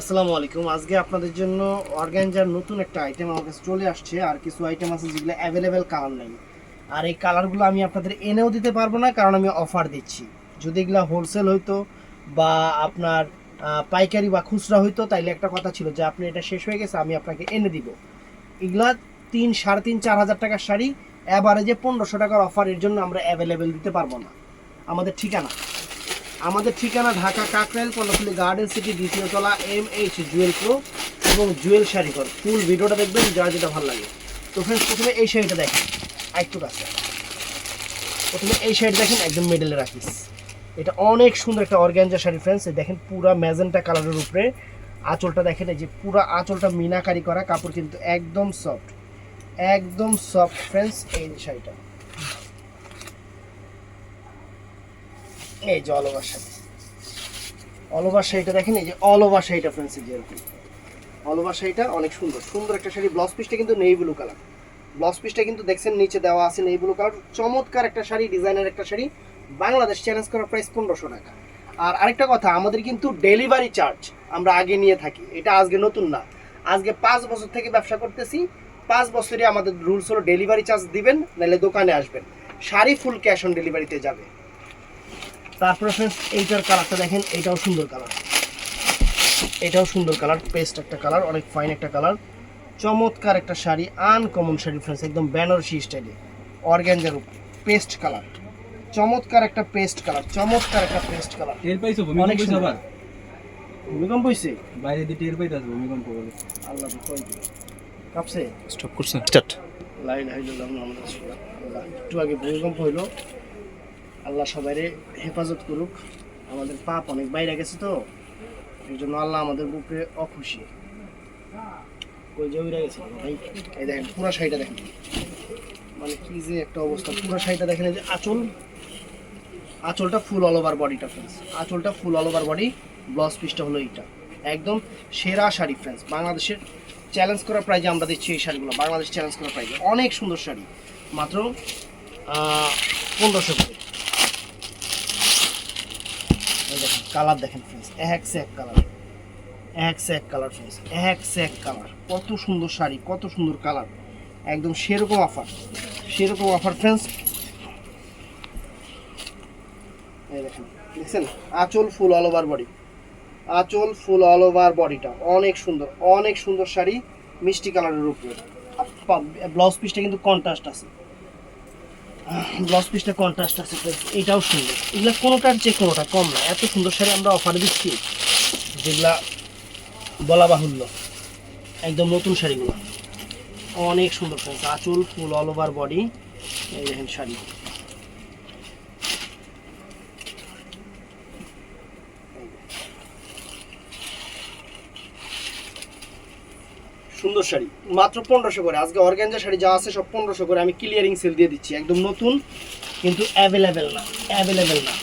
আসসালামু আলাইকুম। আজকে আপনাদের জন্য অর্গ্যানজার নতুন একটা আইটেম আমার কাছে চলে আসছে, আর কিছু আইটেম আছে যেগুলো অ্যাভেলেবেল কালার নেই। আর এই কালারগুলো আমি আপনাদের এনেও দিতে পারব না, কারণ আমি অফার দিচ্ছি। যদি এগুলো হোলসেল হইতো বা আপনার পাইকারি বা খুচরা হইতো, তাইলে একটা কথা ছিল যে আপনি এটা শেষ হয়ে গেছে, আমি আপনাকে এনে দিব। এগুলা তিন, সাড়ে তিন, চার হাজার টাকার শাড়ি অ্যাভারেজে পনেরোশো টাকার অফার এর জন্য আমরা অ্যাভেলেবেল দিতে পারব না। আমাদের ঠিকানা আমাদের ঠিকানা ঢাকা কাকরাইল কর্ণফুলি গার্ডেন সিটি দ্বিতীয় তলা এম এইচ জুয়েল প্রো এবং জুয়েল শাড়ি শাড়িঘর ফুল ভিডিওটা দেখবেন, যার যেটা ভালো লাগে। তো ফ্রেন্ডস প্রথমে এই শাড়িটা দেখেন। একটু কাছে। প্রথমে এই শাড়ি দেখেন, একদম মিডলে রাখিস এটা অনেক সুন্দর একটা অর্গ্যাঞ্জা শাড়ি ফ্রেন্ডস দেখেন, পুরা ম্যাজেন্টা কালারের উপরে। আঁচলটা দেখেন, এই যে পুরা আঁচলটা মিনাকারি করা, কাপড় কিন্তু একদম সফট একদম সফট ফ্রেন্ডস এই শাড়িটা। এই যে all over sari all over শাড়িটা দেখেন, এই যে অল ওভার শাড়িটা ফ্রেন্ডস এই যে এরকম। অল ওভার শাড়িটা অনেক সুন্দর। সুন্দর একটা শাড়ি। ব্লাউজ পিসটা কিন্তু নেই ব্লু কালার ব্লাউজ পিসটা কিন্তু দেখছেন, নিচে দেওয়া আছে নেই ব্লু কালার চমৎকার একটা শাড়ি ডিজাইনের একটা শাড়ি। বাংলাদেশ চ্যালেঞ্জ করার প্রাইস পনেরোশো টাকা। আর আরেকটা কথা, আমাদের কিন্তু ডেলিভারি চার্জ আমরা আগে নিয়ে থাকি। এটা আজকে নতুন না। আজকে পাঁচ বছর থেকে ব্যবসা করতেছি। পাঁচ বছরে আমাদের রুলস হলো ডেলিভারি চার্জ দিবেন, নাহলে দোকানে আসবেন। শাড়ি ফুল ক্যাশ অন ডেলিভারিতে যাবে। তারপরে ফ্রেন্ডস এইটার কালারটা দেখেন এটাও সুন্দর কালার। এটাও সুন্দর কালার পেস্ট একটা কালার অনেক ফাইন একটা কালার। চমৎকার একটা শাড়ি আনকমন শাড়ি ফ্রেন্ডস একদম বেনারসি স্টাইলে অর্গ্যাঞ্জার উপরে পেস্ট কালার। চমৎকার একটা পেস্ট কালার চমৎকার একটা পেস্ট কালার। টের পাইছো অনেক ভূমিকম্প হইছে সুন্দর। আবার? ভূমিকম্প হয়েছে বাইরে দিয়ে টের পাইতাছে ভূমিকম্প বলে। আল্লাহ কই কাঁপছে? স্টপ করছেন। স্টার্ট লাই লাই মোহাম্মদ রাসূলুল্লাহ। আল্লাহ। একটু আগে ভূমিকম্প হইল। আল্লাহ সবাইরে হেফাজত করুক। আমাদের পাপ অনেক বাইরে গেছে তো, এই জন্য আল্লাহ আমাদের বুকে অখুশি। ওই যে উইরা গেছে ভাই। এই দেখেন, পুরো শাড়িটা দেখেন। মানে কি যে একটা অবস্থা, পুরো শাড়িটা দেখেন যে আঁচল। আঁচলটা ফুল অল ওভার বডিটা ফ্রেন্ডস আঁচলটা full all over body blouse পিসটা হলো এইটা। একদম সেরা শাড়ি ফ্রেন্ডস বাংলাদেশের চ্যালেঞ্জ করার প্রাইজে আমরা দিচ্ছি এই শাড়িগুলো। বাংলাদেশ চ্যালেঞ্জ করার প্রাইজে অনেক সুন্দর শাড়ি। মাত্র পনেরোশো করে এই দেখেন কালার দেখেন ফ্রেন্ডস এক সে এক কালার এক সে এক কালার ফ্রেন্ডস এক সে এক কালার কত সুন্দর শাড়ি, কত সুন্দর কালার একদম সেরকম অফার সেরকম অফার ফ্রেন্ডস এই দেখেন, দেখছেন? আঁচল ফুল অল ওভার বডি আঁচল ফুল অল ওভার বডিটা অনেক সুন্দর অনেক সুন্দর শাড়ি, মিষ্টি কালারের উপরে। ব্লাউজ পিসটা কিন্তু কন্ট্রাস্ট আছে। ব্লাউজ পিসটা কন্ট্রাস্ট আছে এটাও সুন্দর। এগুলো কোনোটার যে কোনোটা কম না, এত সুন্দর শাড়ি আমরা অফার দিচ্ছি, যেগুলা বলা বাহুল্য একদম নতুন শাড়িগুলো। অনেক সুন্দর শাড়ি আঁচল ফুল অল ওভার বডি এই দেখেন শাড়ি। সুন্দর শাড়ি। মাত্র পনেরোশো করে। আজকে অর্গ্যাঞ্জা শাড়ি যা আছে সব পনেরোশো করে আমি ক্লিয়ারিং সেল দিয়ে দিচ্ছি। একদম নতুন, কিন্তু অ্যাভেলেবেল না অ্যাভেলেবেল না।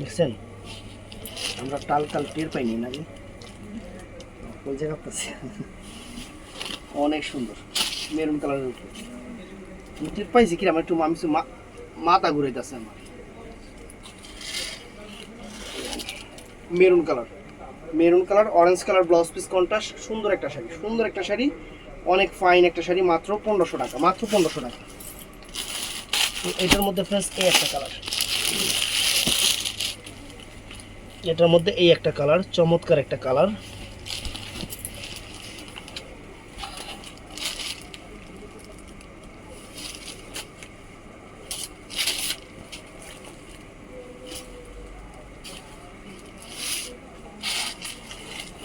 দেখছেন? আমরা টাল টাল টের পাইনি না ওই জায়গা অনেক সুন্দর। মেরুন কালারের উপরে। টের পাইছি কিরম, একটু আমি মাথা ঘুরাইতেছে আমার। Maroon colour. Maroon colour orange colour blouse piece contrast সুন্দর একটা শাড়ি। সুন্দর একটা শাড়ি, অনেক ফাইন একটা শাড়ি, মাত্র পনেরোশো টাকা, মাত্র পনেরোশো টাকা। এটার মধ্যে ফ্রেন্ডস এই একটা কালার। এটার মধ্যে এই একটা কালার, চমৎকার একটা কালার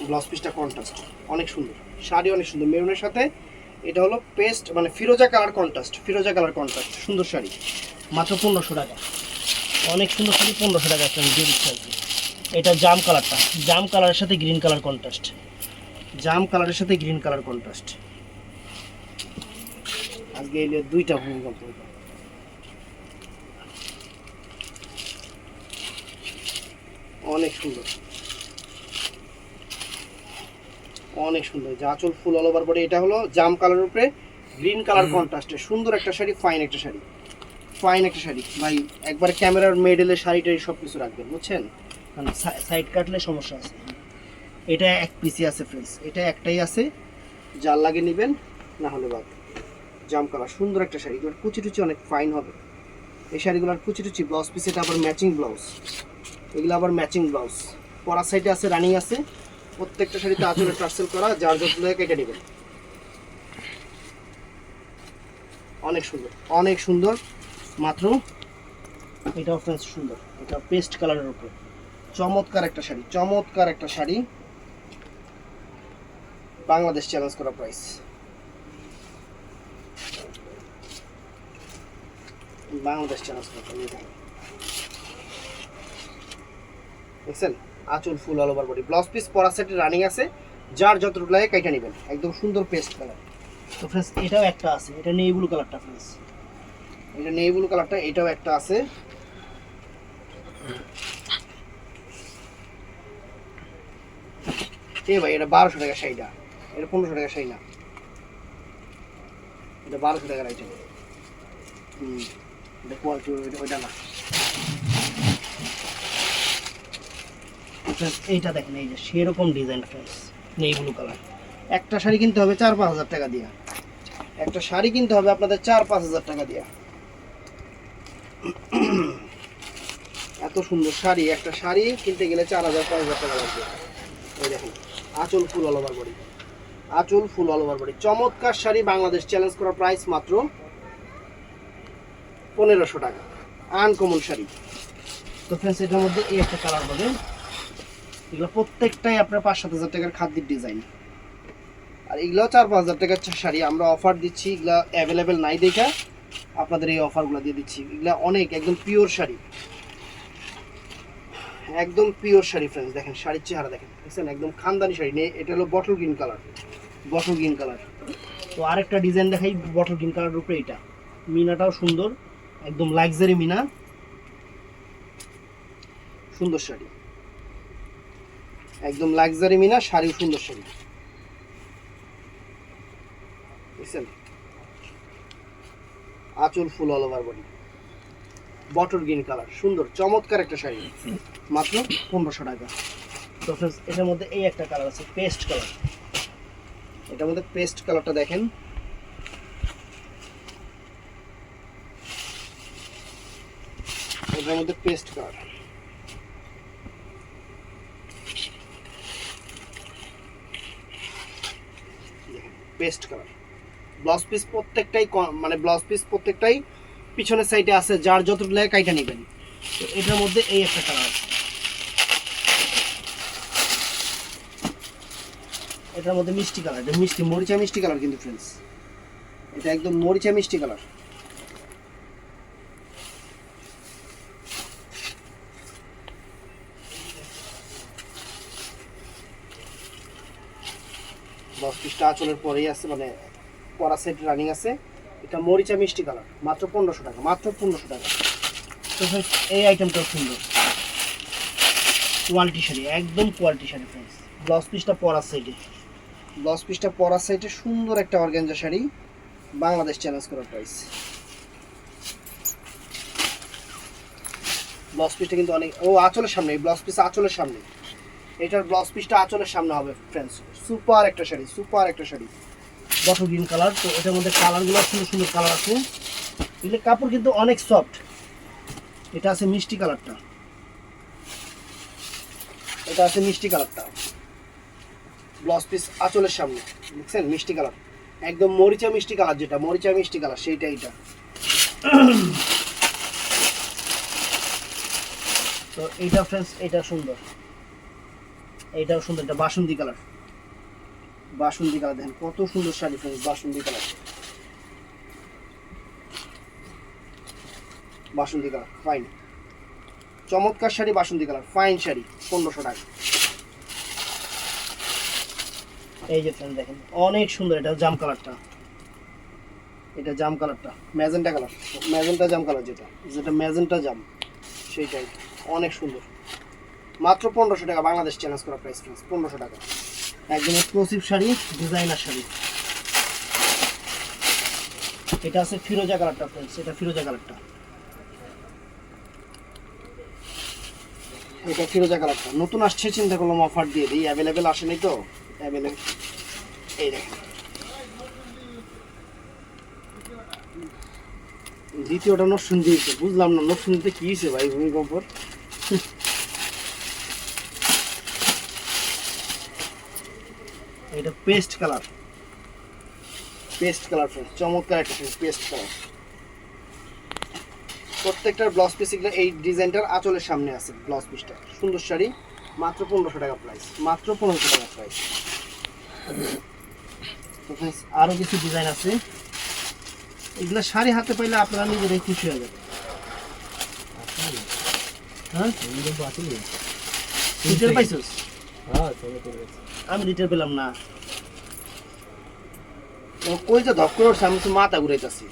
ব্লাউজ পিসটা কন্ট্রাস্ট অনেক সুন্দর। শাড়ি অনেক সুন্দর। মেরুনের সাথে এটা হলো পেস্ট মানে ফিরোজা কালার কন্ট্রাস্ট ফিরোজা কালার কন্ট্রাস্ট সুন্দর শাড়ি। মাত্র পনেরোশো টাকা। অনেক সুন্দর শাড়ি, পনেরোশো টাকা একটা আমি দিয়ে দিচ্ছি। এটা জাম কালারটা জাম কালারের সাথে গ্রিন কালার কন্ট্রাস্ট জাম কালারের সাথে গ্রিন কালার কন্ট্রাস্ট আজকে এই দুইটা ভূমিকম্প। অনেক সুন্দর। অনেক সুন্দর। যে আঁচল ফুল অল ওভার বডি এটা হলো জাম কালার উপরে গ্রিন কালার কন্ট্রাস্টে সুন্দর একটা শাড়ি ফাইন একটা শাড়ি। ফাইন একটা শাড়ি। ভাই একবার ক্যামেরার মেডেলের শাড়ি টাড়ি সব কিছু রাখবেন বুঝছেন? কারণ সাইড কাটলে সমস্যা আছে। এটা এক পিসি আছে ফ্রেন্ডস এটা একটাই আছে। জাল লাগে নেবেন না হলে বাদ। জাম কালার সুন্দর একটা শাড়ি। এগুলোর কুচি টুচি অনেক ফাইন হবে। এই শাড়িগুলোর কুচি টুচি ব্লাউজ পিস এটা আবার ম্যাচিং ব্লাউজ এগুলো আবার ম্যাচিং ব্লাউজ পরার সাইডে আছে রানিং আছে। প্রত্যেকটা শাড়িতে আঁচলে টার্সেল করা, যার যতগুলো কেটে নেবেন অনেক সুন্দর অনেক সুন্দর। মাত্র, এটাও ফ্রেন্স সুন্দর, এটা পেস্ট কালারের উপর। চমৎকার একটা শাড়ি, চমৎকার একটা শাড়ি। বাংলাদেশ চ্যালেঞ্জ করা প্রাইস বাংলাদেশ চ্যালেঞ্জ করা দেখছেন? আঁচল full all over body blouse piece পরা সেটে রানিং আছে। যার যতটুকু লাগে কাইটা নেবেন। একদম সুন্দর পেস্ট কালার তো ফ্রেন্ডস এটাও একটা আছে। এটা নেই ব্লু কালারটা ফ্রেন্ডস এটা নেই ব্লু কালারটা এটাও একটা আছে। এ ভাই এটা বারোশো টাকা শাড়িটা এটা পনেরোশো টাকা শাড়ি না। এটা বারোশো টাকার আইটেম হুম এটা কোয়ালিটি ওইটা না। Friends, এইটা দেখেন এই যে সেরকম ডিজাইন ফ্রেন্ডস ব্লু কালার একটা শাড়ি কিনতে হবে চার পাঁচ হাজার টাকা দিয়া। একটা শাড়ি কিনতে হবে আপনাদের চার পাঁচ হাজার টাকা দিয়া। এত সুন্দর শাড়ি একটা শাড়ি কিনতে গেলে চার হাজার পাঁচ হাজার টাকা লাগবে। এই দেখুন আঁচল ফুল অল ওভার বডি আঁচল ফুল অল ওভার বডি চমৎকার শাড়ি বাংলাদেশ চ্যালেঞ্জ করা প্রাইস মাত্র পনেরোশো টাকা। আনকমন শাড়ি। তো ফ্রেন্ডস এটার মধ্যে এই একটা কালার হবে এগুলো প্রত্যেকটাই আপনার পাঁচ সাত হাজার টাকার খাদ্যের ডিজাইন আর এগুলো চার পাঁচ হাজার টাকার শাড়ি আমরা অফার দিচ্ছি, এগুলো অ্যাভেলেবেল নাই দেখে আপনাদের এই অফারগুলো দিয়ে দিচ্ছি। এগুলো অনেক, একদম পিওর শাড়ি। একদম পিওর শাড়ি ফ্রেন্ডস দেখেন, শাড়ির চেহারা দেখেন দেখছেন একদম খানদানি শাড়ি নেই এটা হলো bottle green colour bottle green colour তো আরেকটা ডিজাইন দেখাই বটল গ্রিন কালারের উপরে এটা। মিনাটাও সুন্দর, একদম লাক্সারি মিনা। সুন্দর শাড়ি। একদম লাক্সারি মিনা শাড়ি সুন্দর শাড়ি। বুঝছেন আঁচল full all over body bottle green colour সুন্দর চমৎকার একটা শাড়ি। মাত্র পনেরোশো টাকা। তো friends, এটার মধ্যে এই একটা কালার আছে পেস্ট কালার এটার মধ্যে পেস্ট কালারটা দেখেন। এটার মধ্যে paste colour paste colour blouse piece প্রত্যেকটাই মানে ব্লাউজ পিস প্রত্যেকটাই পিছনের সাইডে আছে, যার যতটুকু লাগে কাইটা নেবেন। তো এটার মধ্যে এই একটা কালার আছে। এটার মধ্যে মিষ্টি কালার এটা মিষ্টি, মরিচা মিষ্টি কালার কিন্তু ফ্রেন্ডস এটা একদম মরিচা মিষ্টি কালার দশ পিসটা আঁচলের পরেই আছে মানে পরা সেট রানিং আছে। এটা মরিচা মিষ্টি কালার মাত্র পনেরোশো টাকা, মাত্র পনেরোশো টাকা। তো এই আইটেমটাও সুন্দর। কোয়ালিটি শাড়ি, একদম কোয়ালিটি শাড়ি ফ্রেন্ডস ব্লাউজ পিসটা পরা সাইডে ব্লাউজ পিসটা পরা সাইডে সুন্দর একটা অর্গ্যাঞ্জা শাড়ি বাংলাদেশ চ্যালেঞ্জ করা প্রাইস ব্লাউজ পিসটা কিন্তু অনেক ও আঁচলের সামনে ব্লাউজ পিস আঁচলের সামনে। এটার ব্লাউজ পিসটা আঁচলের সামনে হবে ফ্রেন্ডস সুপার একটা শাড়ি, সুপার একটা শাড়ি। বটল গ্রিন কালার তো এটার মধ্যে কালারগুলো সুন্দর সুন্দর কালার আছে। এগুলো কাপড় কিন্তু অনেক সফট এটা আছে মিষ্টি কালারটা এটা আছে মিষ্টি কালারটা ব্লাউজ পিস আঁচলের সামনে, দেখছেন? মিষ্টি কালার একদম মরিচা মিষ্টি কালার যেটা, মরিচা মিষ্টি কালার সেইটা এইটা তো এইটা ফ্রেন্ডস এটা সুন্দর। এইটাও সুন্দর, এটা বাসন্তী কালার। বাসন্তী কালার, দেখেন কত সুন্দর শাড়ি ফ্রেন্ডস বাসন্তী কালার। বাসন্তী কালার ফাইন চমৎকার শাড়ি, বাসন্তী কালার ফাইন শাড়ি, পনেরোশো টাকা। এই যে ফ্রেন্ড দেখেন, অনেক সুন্দর এটা জাম কালারটা। এটা জাম কালারটা, ম্যাজেন্টা কালার, ম্যাজেন্টা জাম কালার যেটা যেটা ম্যাজেন্টা জাম, সেইটাই, অনেক সুন্দর। মাত্র পনেরোশো টাকা বাংলাদেশ চ্যালেঞ্জ করা প্রাইস ফিক্স পনেরোশো টাকা। একদম এক্সক্লুসিভ শাড়ি ডিজাইনার শাড়ি। এটা আছে ফিরোজা কালারটা ফ্রেন্ডস এটা ফিরোজা কালারটা এটা ফিরোজা কালারটা নতুন আসছে, চিন্তা করলাম অফার দিয়ে দিই। অ্যাভেলেবেল আসেনি তো? অ্যাভেলেবেল এই দেখেন। দ্বিতীয়টা নর্সুন দিয়েছে বুঝলাম না নরসুনিতে কী হয়েছে ভাই ভূমিকম্পর? এটা paste colour paste colour friend চমৎকার একটা পেস্ট কালার প্রত্যেকটার ব্লাউজ পিস এগুলো এই ডিজাইনটার আঁচলের সামনে আছে ব্লাউজ পিসটা সুন্দর শাড়ি মাত্র পনেরোশো টাকা প্রাইস মাত্র পনেরোশো টাকা প্রাইস তো friends, আরও কিছু ডিজাইন আছে। এগুলো শাড়ি হাতে পাইলে আপনারা নিজেরাই খুশি হয়ে যাবে হ্যাঁ? পাইছিস? আমি রিটেল পেলাম না। ও, কই যে করে আমি তো মাথা ঘুরাইতেছি।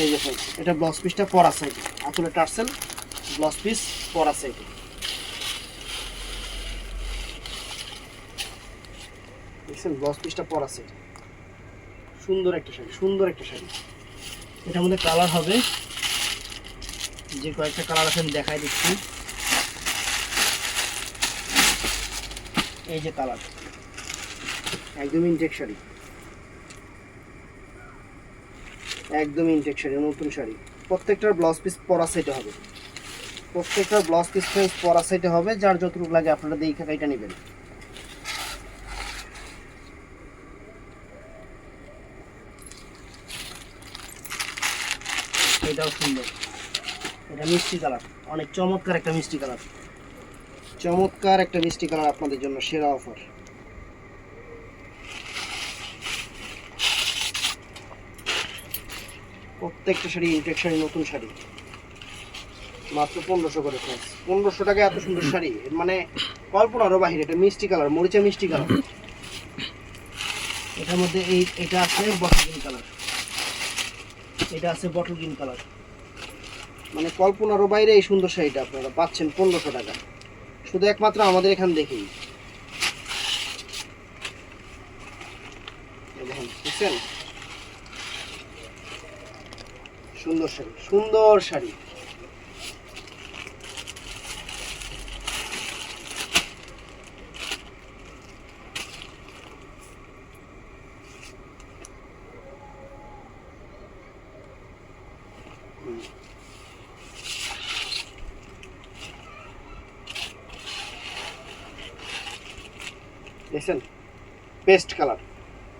এই যে এটা ব্লাউজ পিসটা পরা সাইড। আসলে টার্সেল ব্লাউজ পিস পরা সাইড। দেখছেন ব্লাউজ পিসটা পরা সাইড। সুন্দর একটা শাড়ি, সুন্দর একটা শাড়ি। এটার মধ্যে কালার হবে, যে কয়েকটা কালার আছে আমি দেখাই দিচ্ছি। এই যে কালার একদম ইনটেক শাড়ি একদম ইনটেক শাড়ি নতুন শাড়ি। প্রত্যেকটার ব্লাউজ পিস পরা সেটে হবে। প্রত্যেকটার ব্লাউজ পিস পরা সেটে হবে, যার যতটুকু লাগে আপনারা দেখে এটা নেবেন। এটাও সুন্দর। এটা মিষ্টি কালার। অনেক চমৎকার একটা মিষ্টি কালার। চমৎকার একটা মিষ্টি কালার আপনাদের জন্য, সেরা অফার। প্রত্যেকটা শাড়ি, ইনটেক শাড়ি, নতুন শাড়ি। মাত্র পনেরোশো করে প্রাইস পনেরোশো টাকা এত সুন্দর শাড়ি। মানে কল্পনারও বাহিরে, এটা মিষ্টি কালার, মরিচা মিষ্টি কালার। এটার মধ্যে এই, এটা আছে বটল গ্রিন কালার। এটা আছে বটল গ্রিন কালার। মানে কল্পনারও বাইরে এই সুন্দর শাড়িটা আপনারা পাচ্ছেন পনেরোশো টাকা। শুধু একমাত্র আমাদের এখান দেখেই সুন্দর শাড়ি সুন্দর শাড়ি। দেখছেন? পেস্ট কালার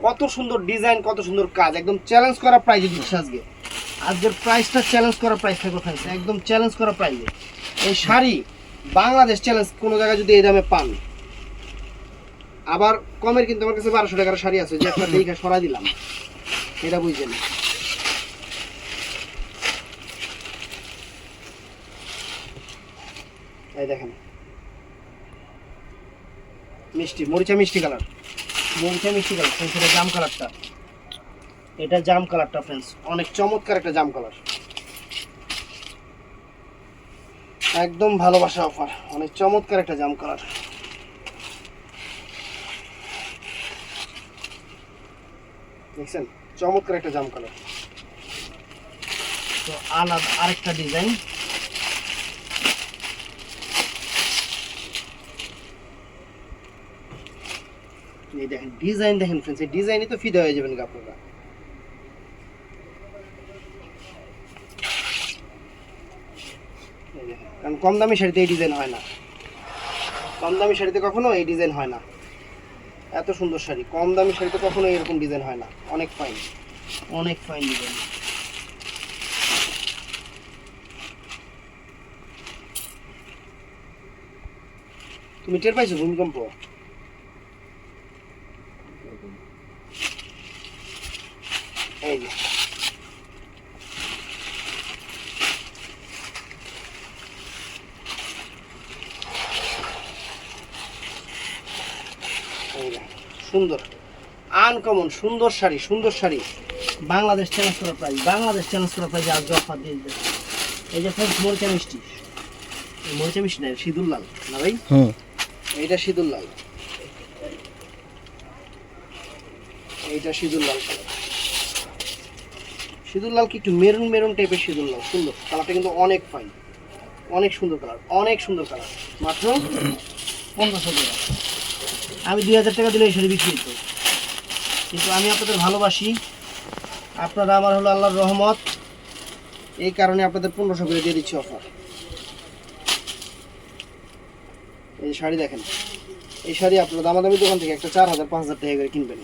কত সুন্দর ডিজাইন কত সুন্দর কাজ, একদম চ্যালেঞ্জ করা প্রাইজে দিচ্ছে আজকে। আজকের প্রাইসটা চ্যালেঞ্জ করা প্রাইস থাকবে একদম চ্যালেঞ্জ করা প্রাইজে এই শাড়ি বাংলাদেশ চ্যালেঞ্জ কোনো জায়গায় যদি এই দামে পান। আবার কমের কিন্তু আমার কাছে বারোশো টাকার শাড়ি আছে, যে একটা দেখে সরাই দিলাম। এটা বুঝছেন? এই দেখেন। মিষ্টি মরিচা মিষ্টি কালার মরিচা মিষ্টি কালার ফ্রেন্ডস এটা জাম কালারটা এটা জাম কালারটা ফ্রেন্ডস অনেক চমৎকার একটা জাম কালার একদম ভালোবাসা অফার অনেক চমৎকার একটা জাম কালার দেখছেন? চমৎকার একটা জাম কালার তো আলাদা আরেকটা ডিজাইন এই দেখেন ডিজাইন দেখেন ফ্রেন্ডস এই ডিজাইনই তো ফিদা হয়ে যাবেন আপনারা। কারণ কম দামি শাড়িতে এই ডিজাইন হয় না। কম দামি শাড়িতে কখনো এই ডিজাইন হয় না। এত সুন্দর শাড়ি, কম দামি শাড়িতে কখনো এরকম ডিজাইন হয় না। অনেক ফাইন অনেক ফাইন ডিজাইন তুমি টের পাইছো ভূমিকম্প এই যে এই যে, সুন্দর আনকমন সুন্দর শাড়ি সুন্দর শাড়ি। বাংলাদেশ চ্যালেঞ্জ করা প্রাইস বাংলাদেশ চ্যালেঞ্জ করা প্রাইস আজকে অফার দিয়ে দিবে। এই যে ফ্রেন্ডস মরিচা মিষ্টি। এই মরিচা মিষ্টি না সিঁদুর লাল না ভাই? হুম। এইটা সিঁদুর লাল এইটা সিঁদুর লাল কালার সিঁদুর লাল কি একটু মেরুন মেরুন টাইপের সিঁদুর লাল সুন্দর। কালারটা কিন্তু অনেক ফাইন অনেক সুন্দর কালার অনেক সুন্দর কালার মাত্র পনেরোশো টাকা। আমি দুই হাজার টাকা দিলে এই শাড়ি বিক্রি হতো কিন্তু আমি আপনাদের ভালোবাসি। আপনারা আমার হলো আল্লাহর রহমত। এই কারণে আপনাদের পনেরোশো করে দিয়ে দিচ্ছি অফার এই শাড়ি দেখেন। এই শাড়ি আপনারা দামাদামি দোকান থেকে একটা চার হাজার, পাঁচ হাজার টাকা করে কিনবেন।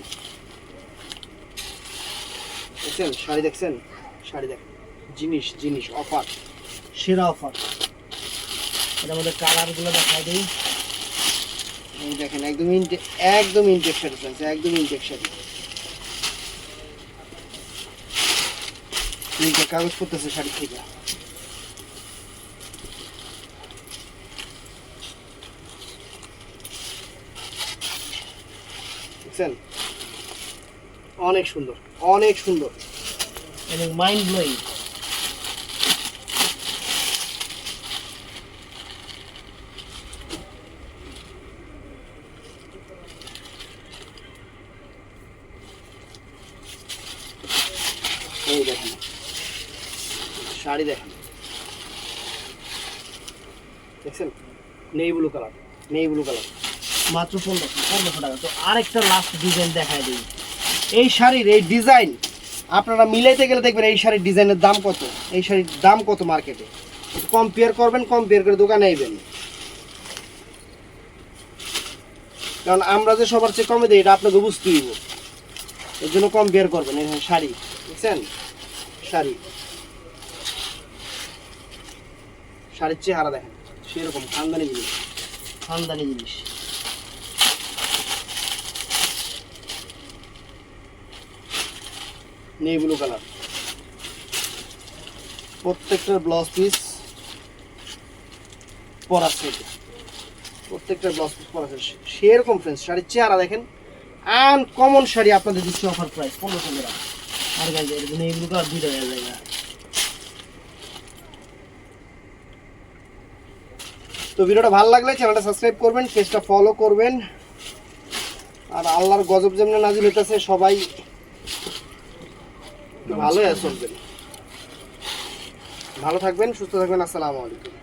দেখছেন? শাড়ি দেখছেন? শাড়ি দেখেন। জিনিস জিনিস অফার সেরা অফার এটার মধ্যে কালারগুলো দেখাই দিই। দেখেন, একদম ইনটে একদম ইনটেক শাড়ি একদম ইনটেক শাড়ি। নিচে কাগজ করতেছে শাড়ি থেকে। দেখছেন? অনেক সুন্দর অনেক সুন্দর। এবং মাইন্ড ব্লোয়িং শাড়ি দেখেন। দেখছেন? Navy blue colour navy blue colour মাত্র পনেরোশো টাকা। তো আরেকটা লাস্ট ডিজাইন দিই। এই শাড়ির এই ডিজাইন আপনারা মিলাইতে গেলে দেখবেন এই শাড়ির ডিজাইনের দাম কত, এই শাড়ির দাম কত মার্কেটে কম্পেয়ার করবেন কম্পেয়ার করে দোকানে আইবেন। কারণ আমরা যে সবার চেয়ে কমে দিই, এটা আপনাকে বুঝতেই এর জন্য কম্পেয়ার করবেন এই শাড়ি। দেখছেন? শাড়ি। শাড়ির চেহারা দেখেন। সেরকম খানদানি জিনিস। খানদানি জিনিস। নেই ব্লু কালার প্রত্যেকটার ব্লাউজ পিস পরা থেকে প্রত্যেকটার ব্লাউজ পিস পরার সেরকম ফ্রেন্ডস শাড়ির চেহারা দেখেন। আন কমন শাড়ি আপনাদের দিচ্ছি অফার প্রাইস পনেরোশো টাকা আর গাইজ, এরকম ব্লু কালার দুইটা হয়ে তো ভিডিওটা ভালো লাগলে চ্যানেলটা সাবস্ক্রাইব করবেন, পেজটা ফলো করবেন। আর আল্লাহর গজব যেমন নাজিল হইতেছে, সবাই ভালোই চলবেন ভালো থাকবেন, সুস্থ থাকবেন, আসসালামু আলাইকুম।